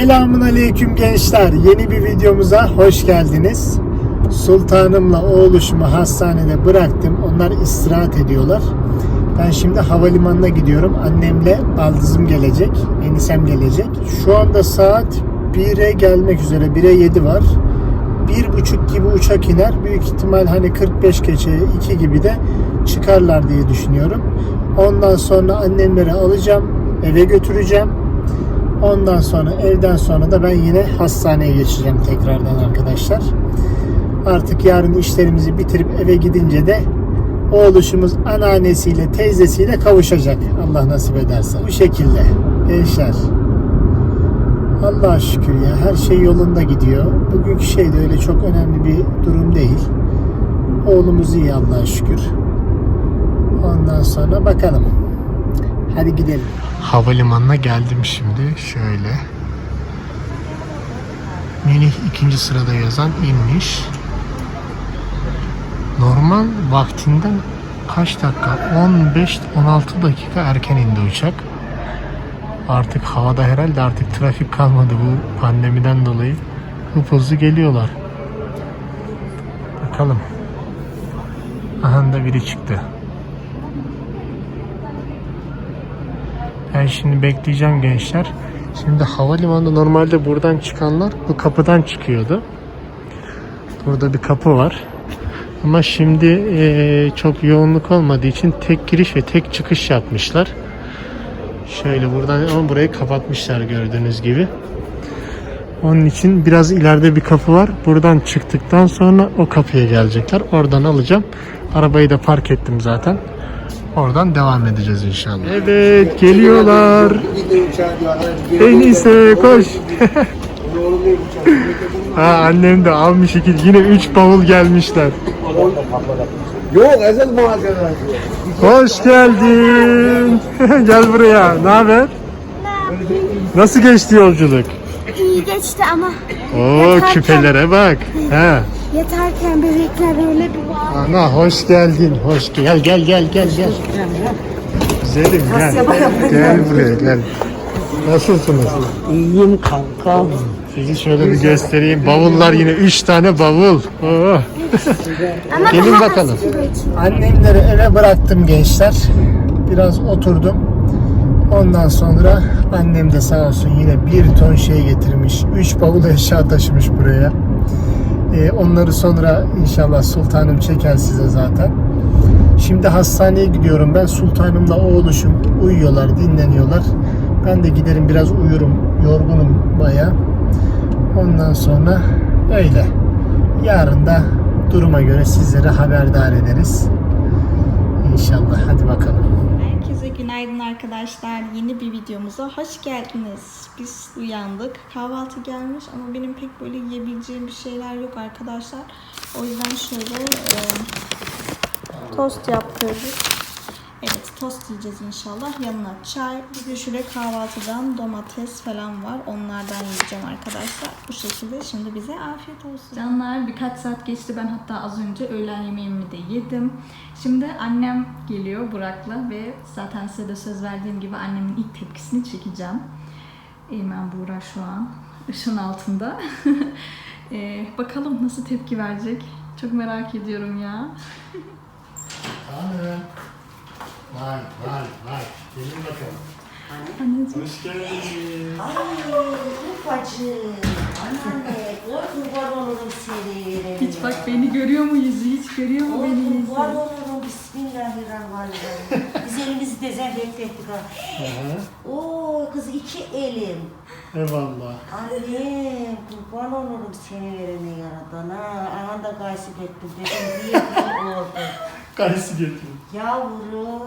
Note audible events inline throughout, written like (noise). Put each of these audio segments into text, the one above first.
Selamun Aleyküm gençler. Yeni bir videomuza hoş geldiniz. Sultanımla oğluşumu hastanede bıraktım. Onlar istirahat ediyorlar. Ben şimdi havalimanına gidiyorum. Annemle baldızım gelecek. Enisem gelecek. Şu anda saat 1'e gelmek üzere. 1'e 7 var. Bir buçuk gibi uçak iner. Büyük ihtimal hani 45 geçe 2 gibi de çıkarlar diye düşünüyorum. Ondan sonra annemleri alacağım. Eve götüreceğim. Ondan sonra evden sonra da ben yine hastaneye geçeceğim tekrardan arkadaşlar. Artık yarın işlerimizi bitirip eve gidince de oğluşumuz anneannesiyle teyzesiyle kavuşacak. Allah nasip ederse. Bu şekilde gençler. Allah'a şükür ya her şey yolunda gidiyor. Bugünkü şey de öyle çok önemli bir durum değil. Oğlumuz iyi Allah'a şükür. Ondan sonra bakalım. Hadi gidelim. Havalimanına geldim şimdi. Şöyle. Melih ikinci sırada yazan inmiş. Normal vaktinden kaç dakika? 15-16 dakika erken indi uçak. Artık havada herhalde artık trafik kalmadı bu pandemiden dolayı. Hıp hızlı geliyorlar. Bakalım. Aha da biri çıktı. Ben şimdi bekleyeceğim gençler. Şimdi havalimanında normalde buradan çıkanlar bu kapıdan çıkıyordu. Burada bir kapı var. Ama şimdi eee, çok yoğunluk olmadığı için tek giriş ve tek çıkış yapmışlar. Şöyle buradan ama burayı kapatmışlar gördüğünüz gibi. Onun için biraz ileride bir kapı var. Buradan çıktıktan sonra o kapıya gelecekler. Oradan alacağım. Arabayı da park ettim zaten. Oradan devam edeceğiz inşallah. Evet geliyorlar. En iyisi koş. (laughs) ha, annem de almış iki, yine 3 bavul gelmişler. Yok esas malzemeler. Hoş geldin. (laughs) Gel buraya. Ne haber? Nasıl geçti yolculuk? İyi geçti ama Oo küpelere bak. Ha. yeterken bebekler öyle bir var. Ana hoş geldin. Hoş gel gel gel gel gel. Güzelim gel. Gel buraya gel. Nasılsınız? İyiyim kanka. Sizi şöyle bir göstereyim. Bavullar yine 3 tane bavul. Oo. Gelin bakalım. Annemleri eve bıraktım gençler. Biraz oturdum. Ondan sonra annem de sağ olsun yine bir ton şey getirmiş. Üç bavul eşya taşımış buraya. Ee, onları sonra inşallah sultanım çeker size zaten. Şimdi hastaneye gidiyorum ben. Sultanımla oğluşum uyuyorlar, dinleniyorlar. Ben de giderim biraz uyurum. Yorgunum baya. Ondan sonra öyle. Yarın da duruma göre sizlere haberdar ederiz. İnşallah. Hadi bakalım. Günaydın arkadaşlar. Yeni bir videomuza hoş geldiniz. Biz uyandık. Kahvaltı gelmiş ama benim pek böyle yiyebileceğim bir şeyler yok arkadaşlar. O yüzden şöyle e, tost yaptırdık. Evet tost yiyeceğiz inşallah. Yanına çay. Bir de şöyle kahvaltıdan domates falan var. Onlardan yiyeceğim arkadaşlar. Bu şekilde şimdi bize afiyet olsun. Canlar birkaç saat geçti. Ben hatta az önce öğlen yemeğimi de yedim. Şimdi annem geliyor Burak'la ve zaten size de söz verdiğim gibi annemin ilk tepkisini çekeceğim. Eymen Buğra şu an ışın altında. (laughs) Ee, bakalım nasıl tepki verecek. Çok merak ediyorum ya. Hanım. Vay vay vay. Gelin bakalım. Anneciğim. Hoş geldiniz. Ay ufacık. Anneanne kurban olurum seni. Hiç bak beni görüyor mu yüzü? Hiç görüyor mu beni yüzü? Kurban olurum Bismillahirrahmanirrahim. Biz elimizi dezenfekte ettik ha. Oo kız iki elim. Eyvallah. Annem kurban olurum seni verene yaradan ha. Aha da gaysip ettim dedim diye bir oldu. Kayısı getirin. Yavrum.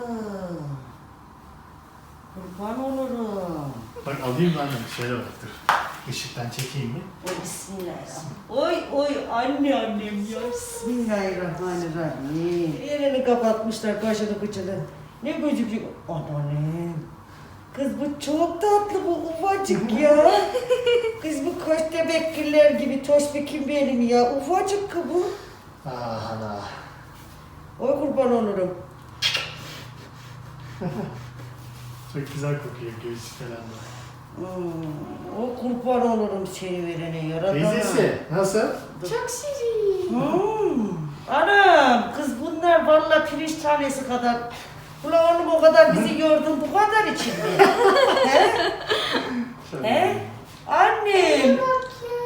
Kurban olurum. Bak alayım ben de şöyle bak dur. Işıktan çekeyim mi? Oy bismillahirrahmanirrahim. Oy oy anne annem ya. Bismillahirrahmanirrahim. Yerini kapatmışlar kaşını kıçını. Ne gözüküyor? Annem. Kız bu çok tatlı bu ufacık ya. (laughs) Kız bu köstebekliler gibi toşbekim benim ya. Ufacık kız bu. Ah ana. Oy kurban olurum. Çok güzel kokuyor göğüs falan da. Hmm, o kurban olurum seni verene yaradana. Teyzesi nasıl? Çok şirin. Hmm. Anam kız bunlar vallahi pirinç tanesi kadar. Ulan oğlum o kadar bizi yordun bu kadar için mi? (laughs) He? He? Annem.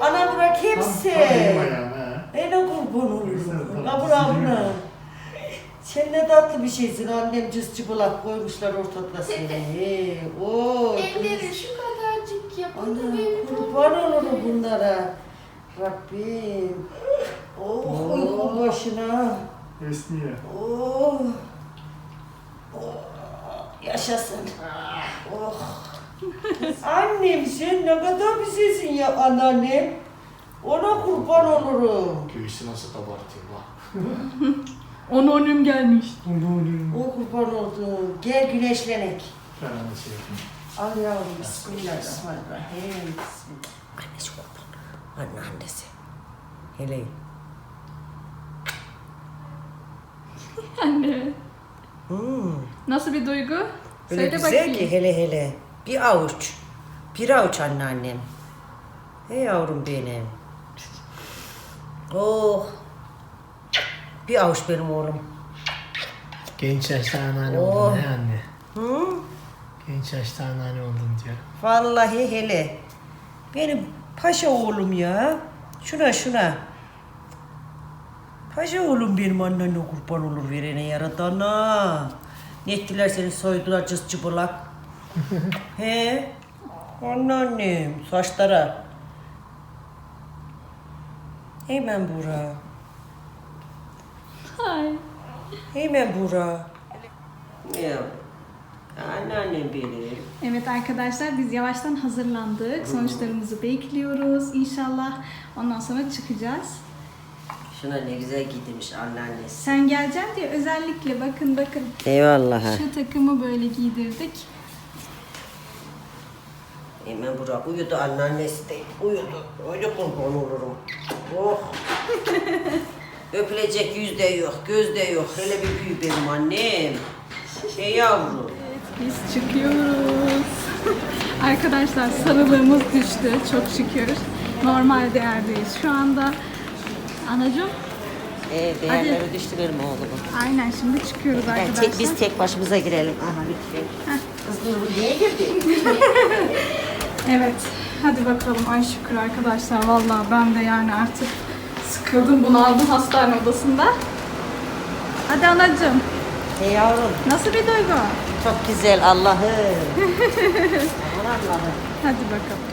Ana bırak Tam, hepsi. tam benim ayağım ha. E ne kurban olurum. Sen La tatlısın bura değil mi? bura. Sen ne tatlı bir şeysin annem cız cıbılak koymuşlar ortada seni. He, Oo, Elleri şu kadarcık yapıldı Ana benim. kurban olurum bunlara. Rabbim. Oh uyku başına. Esniyor. Oh. Oh. Yaşasın. Oh. Annem sen ne kadar güzelsin ya anneannem. Ona kurban olurum. Göğüsü nasıl kabartıyor bak. (laughs) Anneannem gelmiş. O kurban oldum. Gel güneşlenek. Ben onu şey yapayım. Al yavrum bismillahirrahmanirrahim. Annesi kurban. Anne annesi. Hele. (laughs) Anne. Hmm. Nasıl bir duygu? Öyle Söyle güzel bakayım. ki hele hele. Bir avuç. Bir avuç anneannem. Hey yavrum benim. Oh. Bir avuç benim oğlum. Genç yaşta anneanne Oh. oldun he anne. Hı? Genç yaşta anneanne oldun diyor. Vallahi hele. Benim paşa oğlum ya. Şuna şuna. Paşa oğlum benim annene kurban olur verene yaradana. Ne ettiler seni soydular cız cıbılak. (laughs) He? Anneannem saçlara. Hemen bura. Ay. Hemen bura. Ya. Anneannem benim. Evet arkadaşlar biz yavaştan hazırlandık. Sonuçlarımızı bekliyoruz. İnşallah ondan sonra çıkacağız. Şuna ne güzel giydirmiş anneannesi. Sen geleceksin diye özellikle bakın bakın Eyvallah. şu takımı böyle giydirdik. Hemen Burak uyudu anneannesi de uyudu. Öyle kurban olurum. Oh. (laughs) Öpülecek yüz de yok, göz de yok. Hele bir büyü benim annem. Şey yavrum. Biz çıkıyoruz. (laughs) Arkadaşlar sarılığımız düştü çok şükür. Normal değerdeyiz şu anda. Anacığım Ee, değerleri düştürelim oğlumu. aynen şimdi çıkıyoruz Yani arkadaşlar. tek, biz tek başımıza girelim. Aha lütfen. Kız dur bu niye girdi? (laughs) Evet. Hadi bakalım ay şükür arkadaşlar. Vallahi ben de yani artık sıkıldım bunu aldım hastane odasında. Hadi anacığım. Hey yavrum. Nasıl bir duygu? Çok güzel Allah'ım. (laughs) Aman Allah'ım. Hadi bakalım.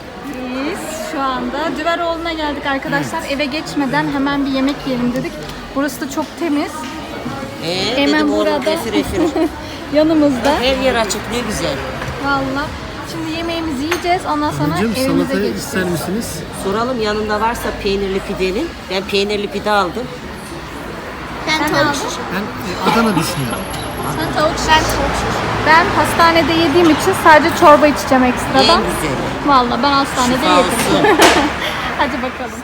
Biz şu anda Düveroğlu'na geldik arkadaşlar. Eve geçmeden hemen bir yemek yiyelim dedik. Burası da çok temiz. Ee, Hemen dedim oğlum burada. refir. (laughs) Yanımızda. Her yer açık ne güzel. Valla. Şimdi yemeğimizi yiyeceğiz. Ondan sonra evimize geçeceğiz. misiniz? Soralım yanında varsa peynirli pidenin. Ben peynirli pide aldım. Ben Sen tavuk aldın. şiş. Ben e, Adana düşünüyorum. Sen tavuk şiş. Ben tavuk şiş. Ben hastanede yediğim için sadece çorba içeceğim ekstradan. En güzeli. Valla ben hastanede Şifa yedim. olsun. (laughs) Hadi bakalım.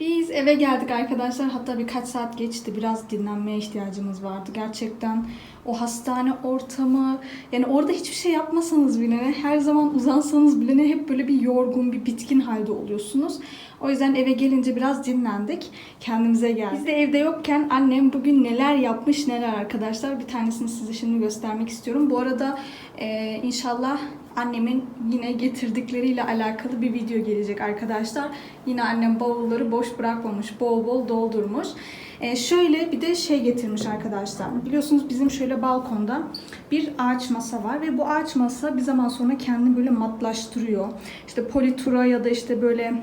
Biz eve geldik arkadaşlar. Hatta birkaç saat geçti. Biraz dinlenmeye ihtiyacımız vardı. Gerçekten o hastane ortamı yani orada hiçbir şey yapmasanız bile her zaman uzansanız bile hep böyle bir yorgun, bir bitkin halde oluyorsunuz. O yüzden eve gelince biraz dinlendik. Kendimize geldik. Biz de evde yokken annem bugün neler yapmış neler arkadaşlar. Bir tanesini size şimdi göstermek istiyorum. Bu arada e, inşallah annemin yine getirdikleriyle alakalı bir video gelecek arkadaşlar. Yine annem bavulları boş bırakmamış, bol bol doldurmuş. Ee, şöyle bir de şey getirmiş arkadaşlar. Biliyorsunuz bizim şöyle balkonda bir ağaç masa var ve bu ağaç masa bir zaman sonra kendini böyle matlaştırıyor. İşte politura ya da işte böyle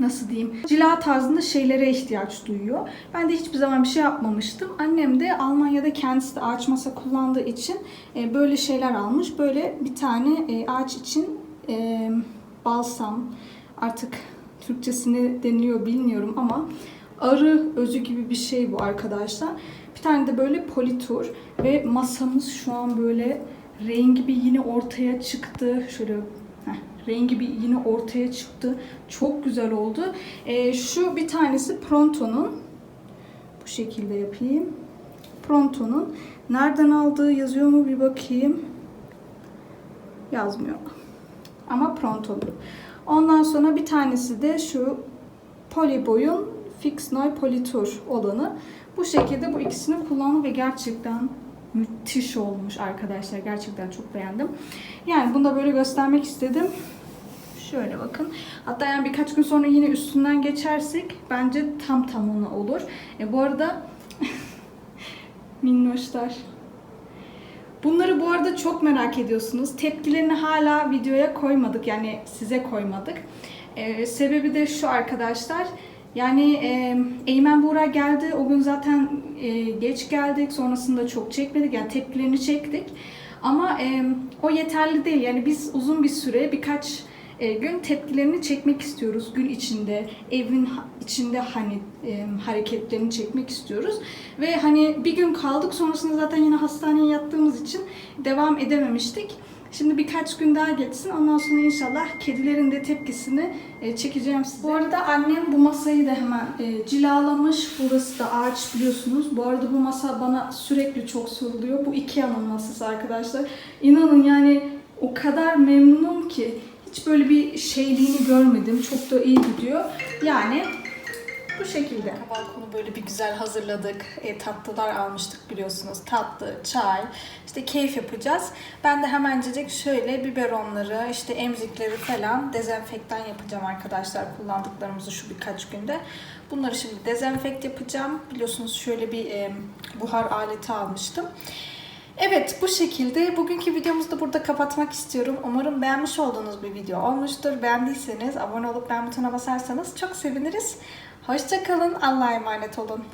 nasıl diyeyim cila tarzında şeylere ihtiyaç duyuyor. Ben de hiçbir zaman bir şey yapmamıştım. Annem de Almanya'da kendisi de ağaç masa kullandığı için e, böyle şeyler almış. Böyle bir tane e, ağaç için e, balsam artık Türkçesini deniliyor bilmiyorum ama arı özü gibi bir şey bu arkadaşlar. Bir tane de böyle politur ve masamız şu an böyle rengi bir yine ortaya çıktı. Şöyle rengi bir yine ortaya çıktı. Çok güzel oldu. Ee, şu bir tanesi Pronto'nun. Bu şekilde yapayım. Pronto'nun. Nereden aldığı yazıyor mu bir bakayım. Yazmıyor. Ama Pronto'nun. Ondan sonra bir tanesi de şu Polyboy'un Fix Noy Polytour olanı. Bu şekilde bu ikisini kullandım ve gerçekten müthiş olmuş arkadaşlar. Gerçekten çok beğendim. Yani bunu da böyle göstermek istedim. Şöyle bakın. Hatta yani birkaç gün sonra yine üstünden geçersek bence tam tamına olur. E bu arada (laughs) minnoşlar. Bunları bu arada çok merak ediyorsunuz. Tepkilerini hala videoya koymadık. Yani size koymadık. Ee, sebebi de şu arkadaşlar. Yani e, Eymen Buğra geldi. O gün zaten e, geç geldik. Sonrasında çok çekmedik. Yani tepkilerini çektik. Ama e, o yeterli değil. Yani biz uzun bir süre birkaç e, gün tepkilerini çekmek istiyoruz. Gün içinde, evin içinde hani e, hareketlerini çekmek istiyoruz. Ve hani bir gün kaldık sonrasında zaten yine hastaneye yattığımız için devam edememiştik. Şimdi birkaç gün daha geçsin. Ondan sonra inşallah kedilerin de tepkisini e, çekeceğim size. Bu arada annem bu masayı da hemen e, cilalamış. Burası da ağaç biliyorsunuz. Bu arada bu masa bana sürekli çok soruluyor. Bu Ikea'nın masası arkadaşlar. İnanın yani o kadar memnunum ki hiç böyle bir şeyliğini görmedim. Çok da iyi gidiyor. Yani bu şekilde. Balkonu böyle bir güzel hazırladık. E, tatlılar almıştık biliyorsunuz. Tatlı, çay, işte keyif yapacağız. Ben de hemencecik şöyle biberonları, işte emzikleri falan dezenfektan yapacağım arkadaşlar. Kullandıklarımızı şu birkaç günde. Bunları şimdi dezenfekt yapacağım. Biliyorsunuz şöyle bir e, buhar aleti almıştım. Evet bu şekilde bugünkü videomuzu da burada kapatmak istiyorum. Umarım beğenmiş olduğunuz bir video olmuştur. Beğendiyseniz abone olup beğen butonuna basarsanız çok seviniriz. Hoşçakalın. Allah'a emanet olun.